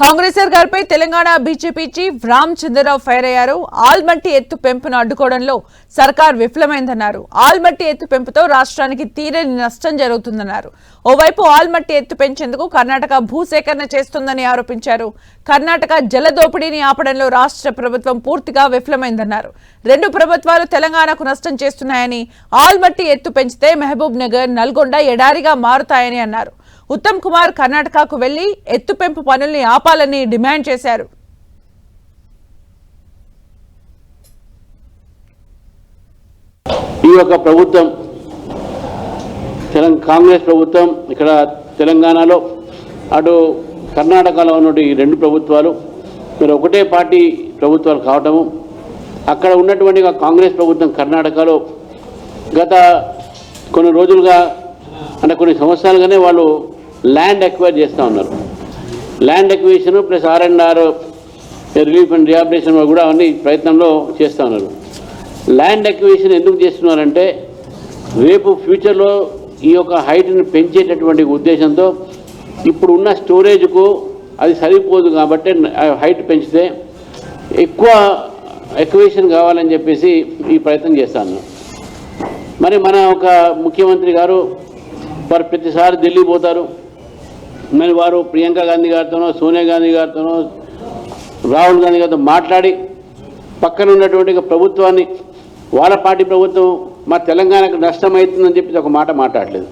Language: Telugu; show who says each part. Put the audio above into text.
Speaker 1: కాంగ్రెసర్ గారిపై Telangana BJP chief Ram Chandrarao fire అయ్యారు. ఆల్మట్టి ఎత్తు పెంపును అడ్డుకోవడంలో సర్కార్ విఫలమైందన్నారు. ఆల్మట్టి ఎత్తు పెంపుతో రాష్ట్రానికి తీరని నష్టం జరుగుతుందన్నారు. ఓవైపు ఆల్మట్టి ఎత్తు పెంచేందుకు కర్ణాటక భూసేకరణ చేస్తుందని ఆరోపించారు. కర్ణాటక జల దోపిడీని ఆపడంలో రాష్ట్ర ప్రభుత్వం పూర్తిగా విఫలమైందన్నారు. రెండు ప్రభుత్వాలు తెలంగాణకు నష్టం చేస్తున్నాయని ఆల్మట్టి ఎత్తు పెంచితే మహబూబ్ నగర్ నల్గొండ ఎడారిగా మారుతాయని అన్నారు. ఉత్తమ్ కుమార్ కర్ణాటకకు వెళ్ళి ఎత్తు పెంపు పనుల్ని ఆపాలని డిమాండ్ చేశారు.
Speaker 2: ఈ యొక్క ప్రభుత్వం తెలంగాణ కాంగ్రెస్ ప్రభుత్వం ఇక్కడ తెలంగాణలో అటు కర్ణాటకలో ఉన్నటువంటి ఈ రెండు ప్రభుత్వాలు మీరు ఒకటే పార్టీ ప్రభుత్వాలు కావటము అక్కడ ఉన్నటువంటి కాంగ్రెస్ ప్రభుత్వం కర్ణాటకలో గత కొన్ని రోజులుగా అంటే కొన్ని సంవత్సరాలుగానే వాళ్ళు ల్యాండ్ ఎక్వైర్ చేస్తూ ఉన్నారు. Land acquisition plus R and R relief and rehabilitation కూడా అవన్నీ ప్రయత్నంలో చేస్తూ ఉన్నారు. ల్యాండ్ ఎక్వేషన్ ఎందుకు చేస్తున్నారంటే రేపు ఫ్యూచర్లో ఈ యొక్క హైట్ని పెంచేటటువంటి ఉద్దేశంతో ఇప్పుడు ఉన్న స్టోరేజ్కు అది సరిపోదు కాబట్టి హైట్ పెంచితే ఎక్కువ ఎక్వేషన్ కావాలని చెప్పేసి ఈ ప్రయత్నం చేస్తాను మరి మన ఒక ముఖ్యమంత్రి గారు వారు ప్రతిసారి ఢిల్లీ పోతారు. మరి వారు ప్రియాంక గాంధీ గారితోనో సోనియా గాంధీ గారితోనో రాహుల్ గాంధీ గారితో మాట్లాడి పక్కన ఉన్నటువంటి ప్రభుత్వాన్ని వాళ్ళ పార్టీ ప్రభుత్వం మా తెలంగాణకు నష్టం అవుతుందని చెప్పి ఒక మాట మాట్లాడలేదు.